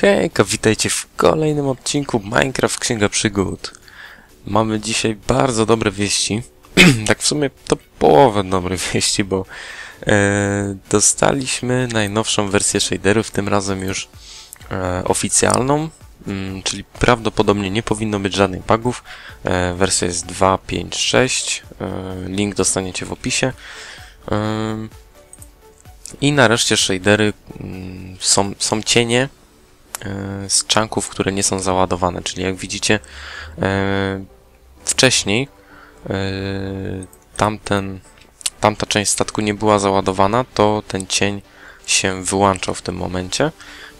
Hejka, witajcie w kolejnym odcinku Minecraft Księga Przygód. Mamy dzisiaj bardzo dobre wieści. tak w sumie to połowę dobrych wieści, bo e, dostaliśmy najnowszą wersję shaderów, tym razem już e, oficjalną, mm, czyli prawdopodobnie nie powinno być żadnych bugów. E, wersja jest 2.5.6, e, link dostaniecie w opisie. E, I nareszcie shadery mm, są, są cienie z chunków, które nie są załadowane, czyli jak widzicie e, wcześniej e, tamten, tamta część statku nie była załadowana, to ten cień się wyłączał w tym momencie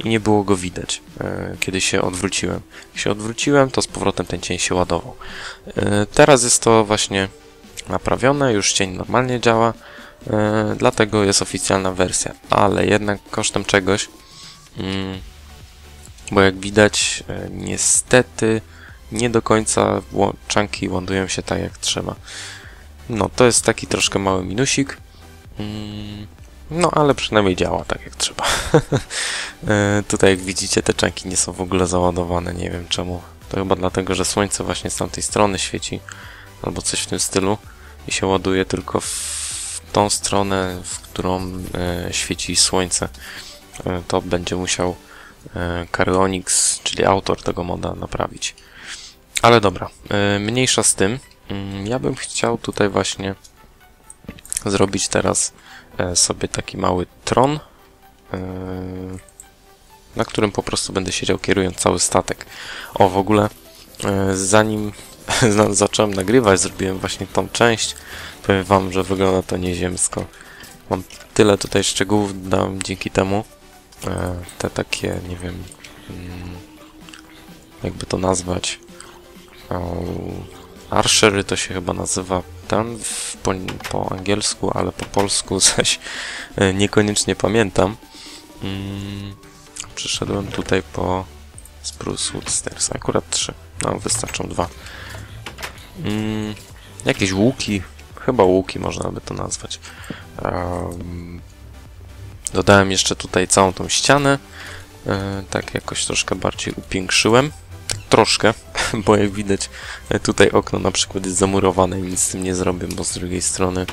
i nie było go widać, e, kiedy się odwróciłem. Jak się odwróciłem, to z powrotem ten cień się ładował. E, Teraz jest to właśnie naprawione, już cień normalnie działa, e, dlatego jest oficjalna wersja, ale jednak kosztem czegoś, mm, bo jak widać, e, niestety nie do końca czanki ładują się tak jak trzeba. No, to jest taki troszkę mały minusik. Mm, No, ale przynajmniej działa tak jak trzeba. E, Tutaj jak widzicie te czanki nie są w ogóle załadowane, nie wiem czemu. To chyba dlatego, że słońce właśnie z tamtej strony świeci, albo coś w tym stylu i się ładuje tylko w tą stronę, w którą e, świeci słońce. To będzie musiał e, Karyonix, czyli autor tego moda, naprawić. Ale dobra, e, mniejsza z tym. Mm, Ja bym chciał tutaj właśnie zrobić teraz e, sobie taki mały tron, e, na którym po prostu będę siedział kierując cały statek. O, w ogóle e, zanim za- zacząłem nagrywać, zrobiłem właśnie tą część. Powiem wam, że wygląda to nieziemsko. Mam tyle tutaj szczegółów, dam dzięki temu. E, Te takie, nie wiem, mm, jakby to nazwać. Archery to się chyba nazywa w, po, po angielsku, ale po polsku zaś e, niekoniecznie pamiętam. Mm, przyszedłem tutaj po Spruce Wood Stairs. Akurat trzy. No, wystarczą dwa. Mm, jakieś łuki. Chyba łuki można by to nazwać. Dodałem jeszcze tutaj całą tą ścianę. E, tak jakoś troszkę bardziej upiększyłem. Tak troszkę, bo jak widać e, tutaj okno na przykład jest zamurowane i nic z tym nie zrobię, bo z drugiej strony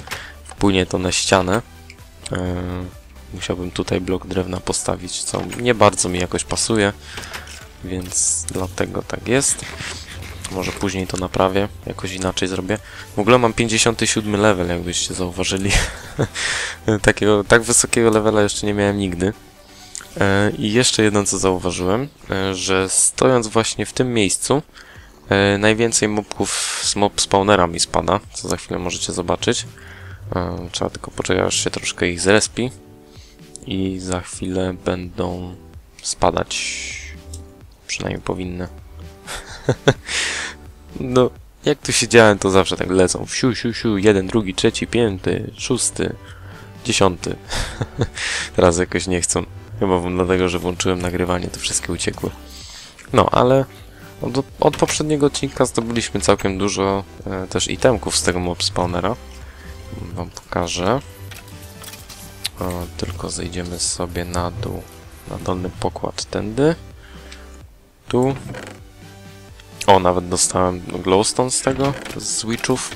wpłynie to na ścianę. E, Musiałbym tutaj blok drewna postawić, co nie bardzo mi jakoś pasuje, więc dlatego tak jest. Może później to naprawię, jakoś inaczej zrobię. W ogóle mam 57 level, jakbyście zauważyli. Takiego, tak wysokiego levela jeszcze nie miałem nigdy. E, I jeszcze jedno co zauważyłem, e, że stojąc właśnie w tym miejscu, e, najwięcej mobków z mob spawnera mi spada, co za chwilę możecie zobaczyć. Trzeba tylko poczekać, aż się troszkę ich zrespi. I za chwilę będą spadać. Przynajmniej powinny. no, jak tu siedziałem, to zawsze tak lecą. Siu, siu, siu, jeden, drugi, trzeci, piąty, szósty, dziesiąty. Teraz jakoś nie chcą. Chyba dlatego, że włączyłem nagrywanie, to wszystkie uciekły. No, ale od, od poprzedniego odcinka zdobyliśmy całkiem dużo e, też itemków z tego mob spawnera. Wam pokażę. O, tylko zejdziemy sobie na dół, na dolny pokład tędy. Tu. O, nawet dostałem glowstone z tego, z witchów.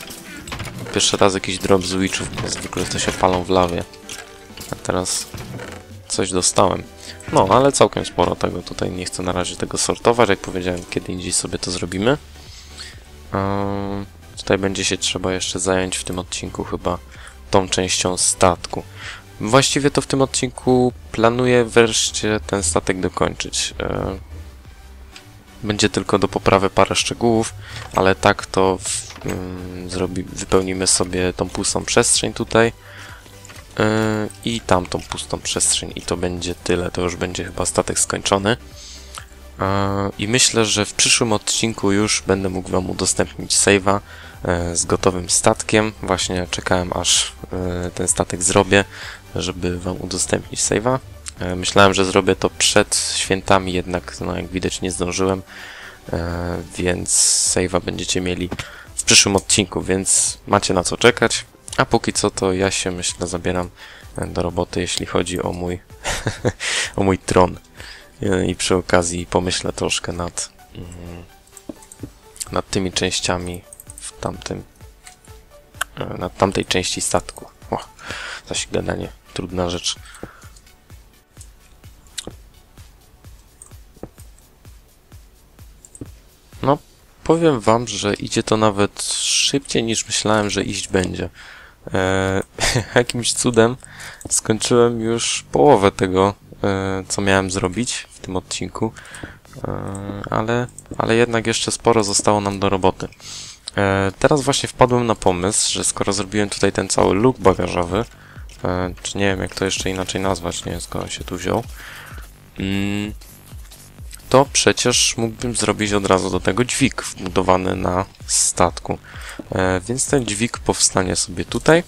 Pierwszy raz jakiś drop z witchów, bo zwykle to się palą w lawie. A teraz coś dostałem. No, ale całkiem sporo tego. Tutaj nie chcę na razie tego sortować. Jak powiedziałem, kiedy indziej sobie to zrobimy. Ehm, tutaj będzie się trzeba jeszcze zająć w tym odcinku chyba tą częścią statku. Właściwie to w tym odcinku planuję wreszcie ten statek dokończyć. E, Będzie tylko do poprawy parę szczegółów, ale tak to w, ym, zrobi, wypełnimy sobie tą pustą przestrzeń tutaj yy, i tamtą pustą przestrzeń i to będzie tyle. To już będzie chyba statek skończony. Yy, I myślę, że w przyszłym odcinku już będę mógł Wam udostępnić save'a yy, z gotowym statkiem. Właśnie czekałem aż yy, ten statek zrobię, żeby Wam udostępnić save'a. E, Myślałem, że zrobię to przed świętami, jednak no, jak widać nie zdążyłem, e, więc save'a będziecie mieli w przyszłym odcinku, więc macie na co czekać. A póki co to ja się myślę zabieram e, do roboty, jeśli chodzi o mój o mój tron. i przy okazji pomyślę troszkę nad, mm, nad tymi częściami w tamtym, nad tamtej części statku. O, zaś gadanie, trudna rzecz. Powiem wam, że idzie to nawet szybciej niż myślałem, że iść będzie. E, jakimś cudem skończyłem już połowę tego, e, co miałem zrobić w tym odcinku, e, ale, ale jednak jeszcze sporo zostało nam do roboty. E, teraz właśnie wpadłem na pomysł, że skoro zrobiłem tutaj ten cały luk bagażowy, e, czy nie wiem jak to jeszcze inaczej nazwać, nie wiem skąd się tu wziął, mm, to przecież mógłbym zrobić od razu do tego dźwig wbudowany na statku. E, więc ten dźwig powstanie sobie tutaj.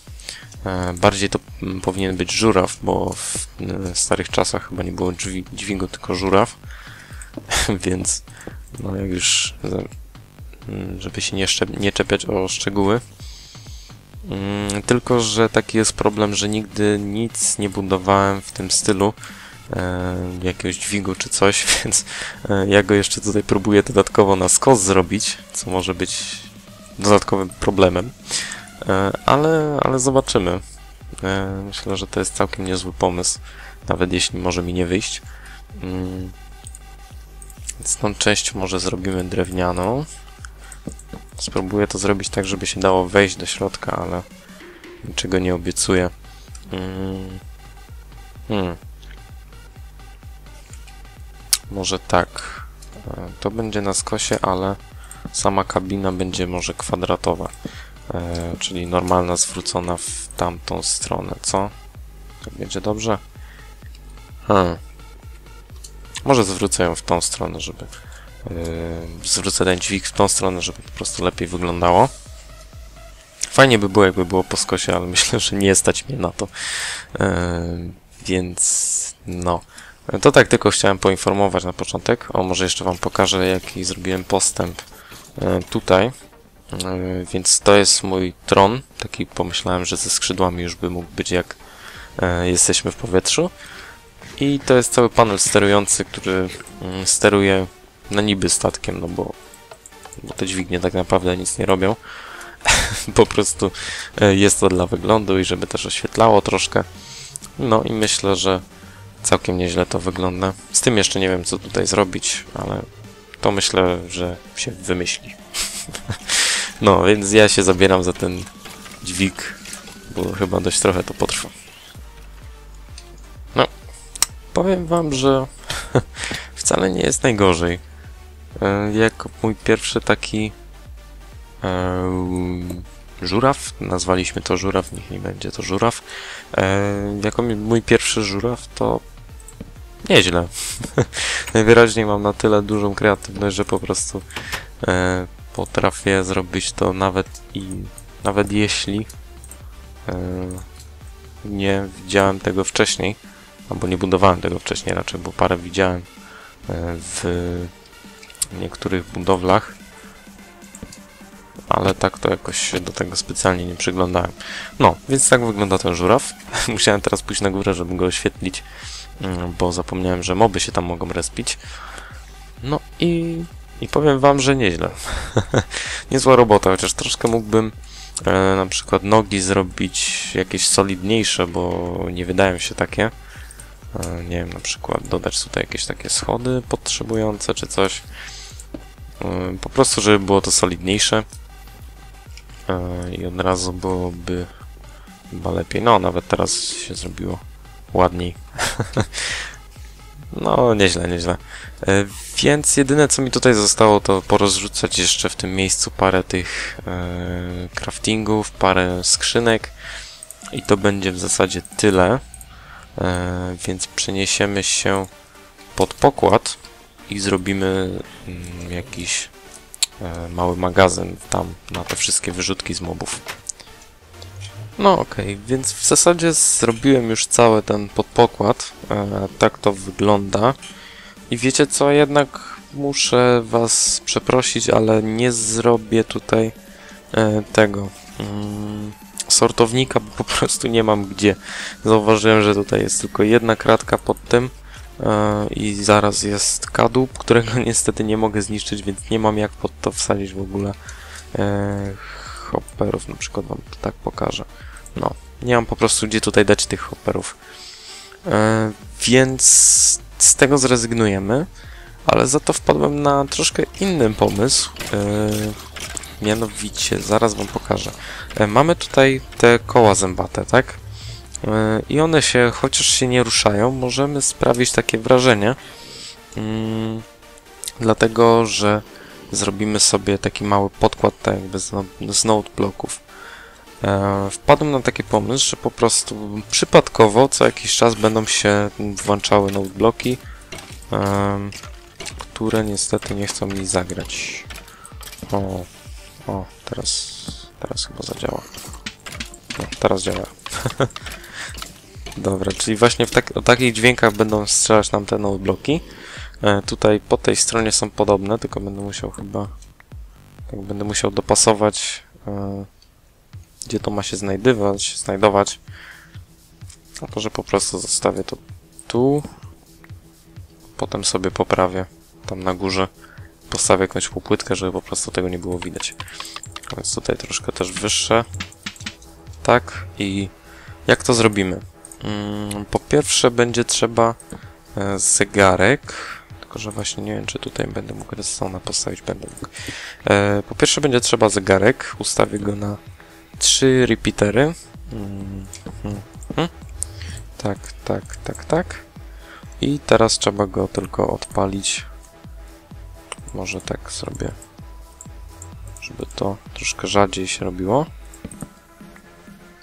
E, bardziej to mm, powinien być żuraw, bo w e, starych czasach chyba nie było dźwi dźwigu, tylko żuraw. więc no jak już mm, żeby się nie, nie czepiać o szczegóły. Mm, Tylko, że taki jest problem, że nigdy nic nie budowałem w tym stylu jakiegoś dźwigu czy coś, więc e, ja go jeszcze tutaj próbuję dodatkowo na skos zrobić, co może być dodatkowym problemem, E, ale, ale zobaczymy. E, Myślę, że to jest całkiem niezły pomysł, nawet jeśli może mi nie wyjść. Mm. Więc tą część może zrobimy drewnianą. Spróbuję to zrobić tak, żeby się dało wejść do środka, ale niczego nie obiecuję. Mm. Hmm. Może tak. E, To będzie na skosie, ale sama kabina będzie może kwadratowa. E, czyli normalna zwrócona w tamtą stronę, co? Tak będzie dobrze? Hmm. Może zwrócę ją w tą stronę, żeby... Yy, zwrócę ten dźwig w tą stronę, żeby po prostu lepiej wyglądało. Fajnie by było, jakby było po skosie, ale myślę, że nie stać mnie na to. Więc no. To tak tylko chciałem poinformować na początek. O, może jeszcze Wam pokażę, jaki zrobiłem postęp e, tutaj. E, Więc to jest mój tron. Taki pomyślałem, że ze skrzydłami już by mógł być jak e, jesteśmy w powietrzu. I to jest cały panel sterujący, który mm, steruje na niby statkiem, no bo, bo te dźwignie tak naprawdę nic nie robią. po prostu jest to dla wyglądu i żeby też oświetlało troszkę. No i myślę, że całkiem nieźle to wygląda. Z tym jeszcze nie wiem, co tutaj zrobić, ale to myślę, że się wymyśli. no, więc ja się zabieram za ten dźwig, bo chyba dość trochę to potrwa. No, powiem wam, że wcale nie jest najgorzej. E, Jak mój pierwszy taki e, żuraw, nazwaliśmy to żuraw, niech nie będzie to żuraw. E, jako mój pierwszy żuraw, to nieźle. Najwyraźniej mam na tyle dużą kreatywność, że po prostu e, potrafię zrobić to nawet i nawet jeśli e, nie widziałem tego wcześniej, albo nie budowałem tego wcześniej raczej, bo parę widziałem e, w niektórych budowlach, ale tak to jakoś się do tego specjalnie nie przyglądałem. No, więc tak wygląda ten żuraw. Musiałem teraz pójść na górę, żeby go oświetlić, bo zapomniałem, że moby się tam mogą respić. No i, i powiem wam, że nieźle. Niezła robota, chociaż troszkę mógłbym e, na przykład nogi zrobić jakieś solidniejsze, bo nie wydają się takie. E, nie wiem, na przykład dodać tutaj jakieś takie schody potrzebujące czy coś. E, po prostu, żeby było to solidniejsze. E, I od razu byłoby chyba lepiej. No, nawet teraz się zrobiło ładniej. no, nieźle, nieźle. E, Więc jedyne co mi tutaj zostało to porozrzucać jeszcze w tym miejscu parę tych e, craftingów, parę skrzynek i to będzie w zasadzie tyle. E, Więc przeniesiemy się pod pokład i zrobimy mm, jakiś mały magazyn tam na te wszystkie wyrzutki z mobów. No okej, więc w zasadzie zrobiłem już cały ten podpokład. E, tak to wygląda. I wiecie co, jednak muszę was przeprosić, ale nie zrobię tutaj e, tego mm, sortownika, bo po prostu nie mam gdzie. Zauważyłem, że tutaj jest tylko jedna kratka pod tym e, i zaraz jest kadłub, którego niestety nie mogę zniszczyć, więc nie mam jak pod to wsadzić w ogóle e, hopperów, na przykład wam tak pokażę. No, nie mam po prostu gdzie tutaj dać tych hopperów. E, więc z tego zrezygnujemy, ale za to wpadłem na troszkę inny pomysł. E, mianowicie, zaraz wam pokażę. E, mamy tutaj te koła zębate, tak? I one się, chociaż się nie ruszają, możemy sprawić takie wrażenie. Mm, dlatego, że zrobimy sobie taki mały podkład, tak jakby z, no, z bloków. E, wpadłem na taki pomysł, że po prostu przypadkowo co jakiś czas będą się włączały node bloki, e, które niestety nie chcą mi zagrać. O, o, teraz, teraz chyba zadziała. No, teraz działa. Dobra, czyli właśnie w tak, o takich dźwiękach będą strzelać nam te node bloki. E, tutaj po tej stronie są podobne, tylko będę musiał chyba... Tak, będę musiał dopasować, e, gdzie to ma się znajdywać, znajdować. A to, że po prostu zostawię to tu. Potem sobie poprawię tam na górze. Postawię jakąś półpłytkę, żeby po prostu tego nie było widać. Więc tutaj troszkę też wyższe. Tak i jak to zrobimy? Mm, po pierwsze będzie trzeba e, zegarek, tylko że właśnie nie wiem, czy tutaj będę mógł redstone'a postawić, będę mógł. E, po pierwsze będzie trzeba zegarek, ustawię go na trzy repeatery. Mm, mm. Tak, tak, tak, tak. I teraz trzeba go tylko odpalić. Może tak zrobię, żeby to troszkę rzadziej się robiło.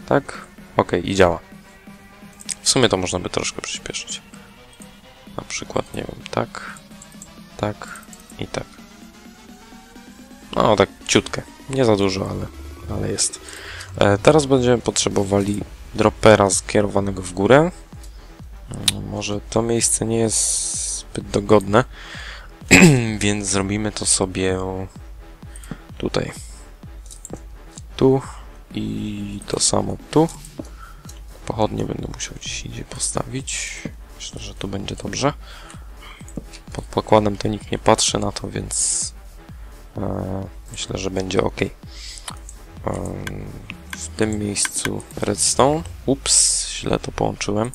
Tak? Ok, i działa. W sumie to można by troszkę przyspieszyć. Na przykład, nie wiem, tak, tak i tak. No, tak ciutkę. Nie za dużo, ale, ale jest. E, teraz będziemy potrzebowali dropera skierowanego w górę. Mm, Może to miejsce nie jest zbyt dogodne, więc zrobimy to sobie tutaj. Tu i to samo tu. Pochodnie będę musiał gdzieś indziej postawić. Myślę, że tu będzie dobrze. Pod pokładem to nikt nie patrzy na to, więc e, myślę, że będzie ok. E, w tym miejscu redstone. Ups, źle to połączyłem.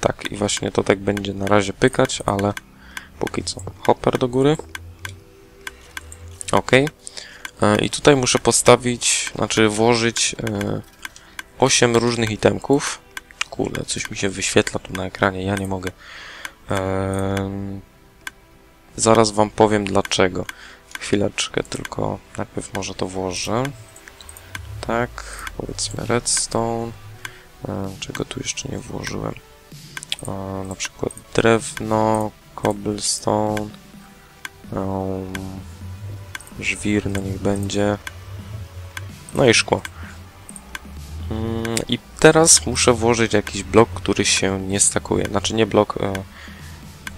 Tak, i właśnie to tak będzie na razie pykać, ale póki co. Hopper do góry. Ok. E, I tutaj muszę postawić, znaczy włożyć e, 8 różnych itemków. Kurde, coś mi się wyświetla tu na ekranie, ja nie mogę. E, zaraz wam powiem dlaczego. Chwileczkę, tylko najpierw może to włożę. Tak, powiedzmy redstone. E, czego tu jeszcze nie włożyłem? E, na przykład drewno, cobblestone. Um, żwir, no niech będzie. No i szkło. Mm, I teraz muszę włożyć jakiś blok, który się nie stakuje. Znaczy nie blok, e,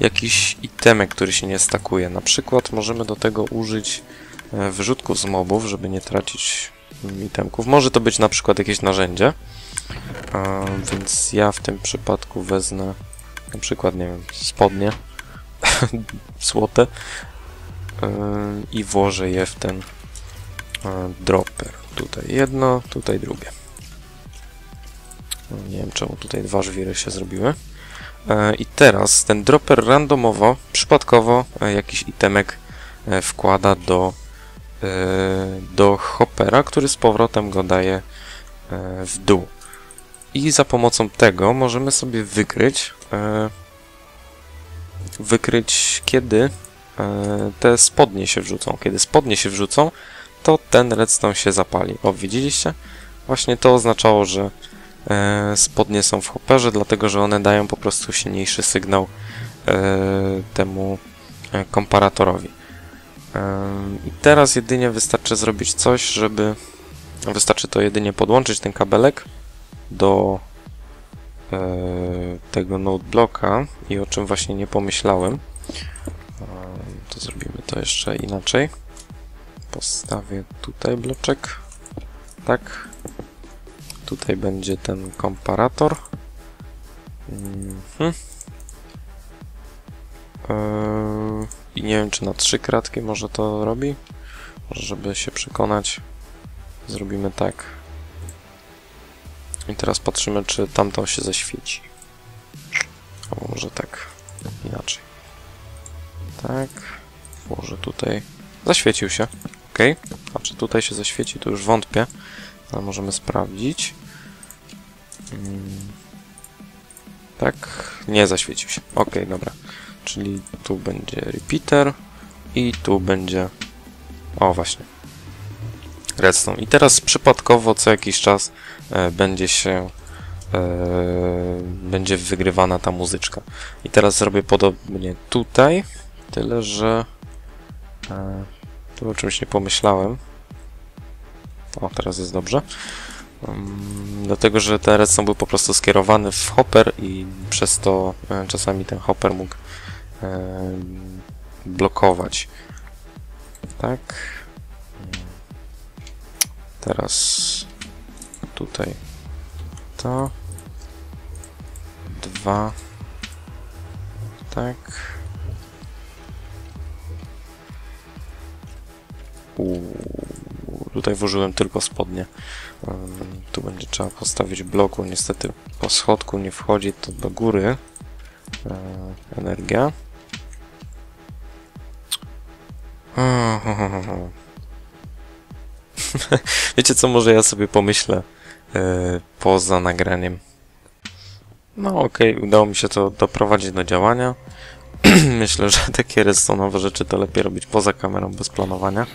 jakiś itemek, który się nie stakuje. Na przykład możemy do tego użyć e, wyrzutków z mobów, żeby nie tracić mm, itemków. Może to być na przykład jakieś narzędzie. E, więc ja w tym przypadku wezmę na przykład, nie wiem, spodnie złote e, i włożę je w ten e, dropper. Tutaj jedno, tutaj drugie. No, Nie wiem czemu tutaj dwa żwiry się zrobiły. E, I teraz ten dropper randomowo, przypadkowo e, jakiś itemek e, wkłada do, do hoppera, który z powrotem go daje w dół. I za pomocą tego możemy sobie wykryć wykryć kiedy te spodnie się wrzucą. Kiedy spodnie się wrzucą, to ten redstone się zapali. O, widzieliście? Właśnie to oznaczało, że spodnie są w hopperze, dlatego że one dają po prostu silniejszy sygnał e, temu e, komparatorowi. E, I teraz jedynie wystarczy zrobić coś, żeby wystarczy to jedynie podłączyć ten kabelek do e, tego node bloka i o czym właśnie nie pomyślałem. E, to zrobimy to jeszcze inaczej. Postawię tutaj bloczek. Tak. Tutaj będzie ten komparator. Mhm. Eee, I nie wiem, czy na trzy kratki może to robi. Może, żeby się przekonać, zrobimy tak. I teraz patrzymy, czy tamto się zaświeci. A może tak, inaczej. Tak, włożę tutaj. Zaświecił się, ok. A czy tutaj się zaświeci, to już wątpię, ale możemy sprawdzić. Mm. Tak, nie zaświecił się. Ok, dobra. Czyli tu będzie repeater i tu będzie... O, właśnie. Redstone. I teraz przypadkowo co jakiś czas e, będzie się e, będzie wygrywana ta muzyczka. I teraz zrobię podobnie tutaj, tyle że e, tu o czymś nie pomyślałem. O, teraz jest dobrze. Um, dlatego, że ten redstone był po prostu skierowany w hopper i przez to e, czasami ten hopper mógł e, blokować. Tak. Teraz tutaj to. Dwa. Tak. Uuu, tutaj włożyłem tylko spodnie. Tu będzie trzeba postawić bloku. Niestety po schodku nie wchodzi to do góry. E, energia. Wiecie co, może ja sobie pomyślę e, poza nagraniem. No okej, okay, udało mi się to doprowadzić do działania. Myślę, że takie redstone'owe rzeczy to lepiej robić poza kamerą, bez planowania.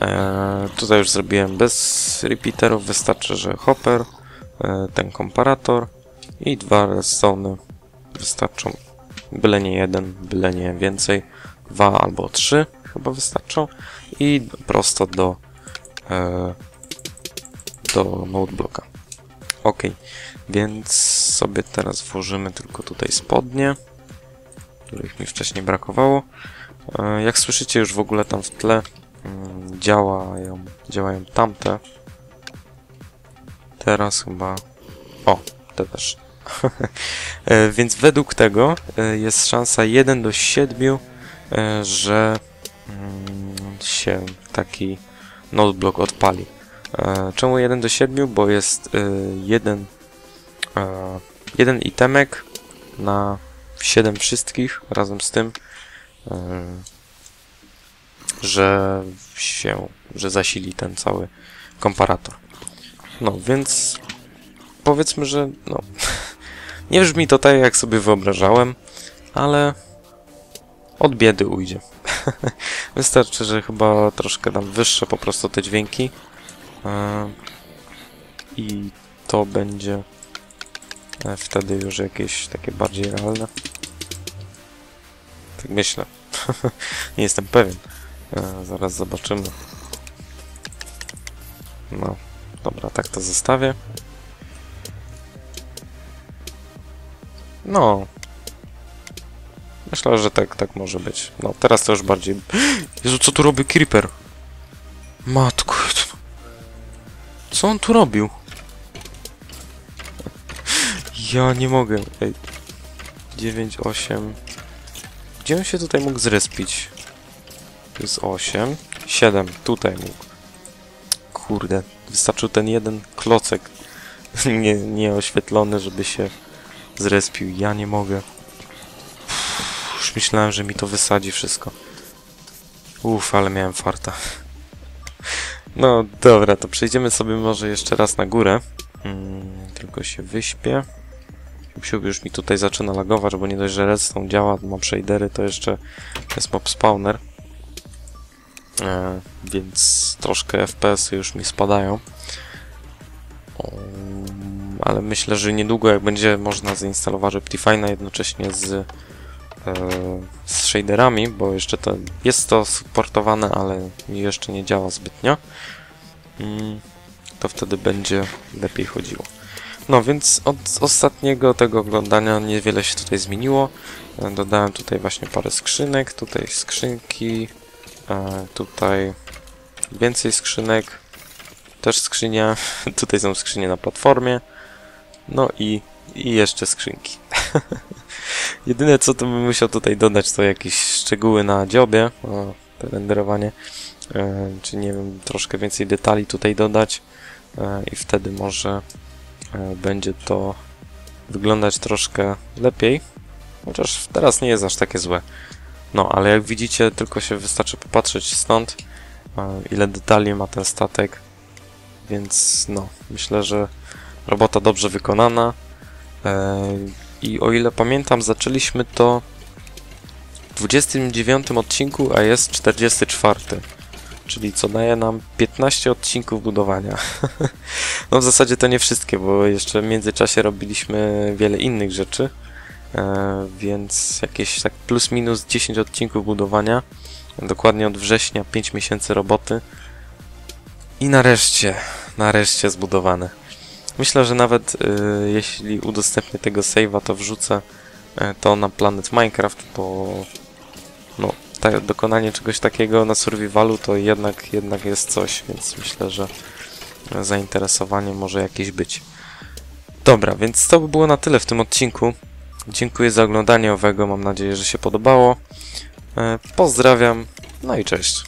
E, tutaj już zrobiłem bez repeaterów, wystarczy, że hopper, e, ten komparator i dwa redstone'y wystarczą. Byle nie jeden, byle nie więcej. Dwa albo trzy chyba wystarczą. I prosto do e, do noteblocka. Ok, więc sobie teraz włożymy tylko tutaj spodnie, których mi wcześniej brakowało. E, jak słyszycie już w ogóle tam w tle działają, działają tamte. Teraz chyba... O, te też. E, więc według tego e, jest szansa 1 do 7, że mm, się taki noteblock odpali. Czemu 1 do 7? Bo jest jeden, jeden itemek na 7 wszystkich razem z tym, że się, że zasili ten cały komparator. No, więc powiedzmy, że no, nie brzmi to tak, jak sobie wyobrażałem, ale od biedy ujdzie. Wystarczy, że chyba troszkę dam wyższe po prostu te dźwięki i to będzie e, wtedy już jakieś takie bardziej realne. Tak myślę. Nie jestem pewien. E, zaraz zobaczymy. No, dobra, tak to zostawię. No. Myślę, że tak, tak może być. No, teraz to już bardziej... Jezu, co tu robi Creeper? Matko... Co on tu robił? Ja nie mogę. Ej. 9, 8... Gdzie on się tutaj mógł zrespić? To jest 8. 7. Tutaj mógł. Kurde. Wystarczył ten jeden klocek nie, nieoświetlony, żeby się zrespił. Ja nie mogę. Uff, już myślałem, że mi to wysadzi wszystko. Uff, ale miałem farta. No dobra, to przejdziemy sobie może jeszcze raz na górę. Hmm, tylko się wyśpię. Siup, już mi tutaj zaczyna lagować, bo nie dość, że redstone działa, ma shadery, to jeszcze jest mob spawner. E, więc troszkę FPS -y już mi spadają. Um, ale myślę, że niedługo jak będzie można zainstalować Optifine'a jednocześnie z, e, z shaderami, bo jeszcze to jest to supportowane, ale jeszcze nie działa zbytnio, mm, to wtedy będzie lepiej chodziło. No więc od ostatniego tego oglądania niewiele się tutaj zmieniło. E, dodałem tutaj właśnie parę skrzynek, tutaj skrzynki, tutaj więcej skrzynek, też skrzynia, tutaj są skrzynie na platformie, no i, i jeszcze skrzynki. Jedyne co to bym musiał tutaj dodać to jakieś szczegóły na dziobie, o, to renderowanie, e, czy nie wiem, troszkę więcej detali tutaj dodać. E, i wtedy może e, będzie to wyglądać troszkę lepiej, chociaż teraz nie jest aż takie złe. No, ale jak widzicie, tylko się wystarczy popatrzeć stąd, ile detali ma ten statek, więc no, myślę, że robota dobrze wykonana. E, I o ile pamiętam, zaczęliśmy to w 29 odcinku, a jest 44. Czyli co daje nam 15 odcinków budowania. no w zasadzie to nie wszystkie, bo jeszcze w międzyczasie robiliśmy wiele innych rzeczy. E, więc jakieś tak plus minus 10 odcinków budowania. Dokładnie od września 5 miesięcy roboty. I nareszcie, nareszcie zbudowane. Myślę, że nawet y, jeśli udostępnię tego save'a, to wrzucę y, to na Planet Minecraft, bo no, dokonanie czegoś takiego na survivalu to jednak, jednak jest coś, więc myślę, że zainteresowanie może jakieś być. Dobra, więc to by było na tyle w tym odcinku. Dziękuję za oglądanie owego, mam nadzieję, że się podobało. E, Pozdrawiam, no i cześć.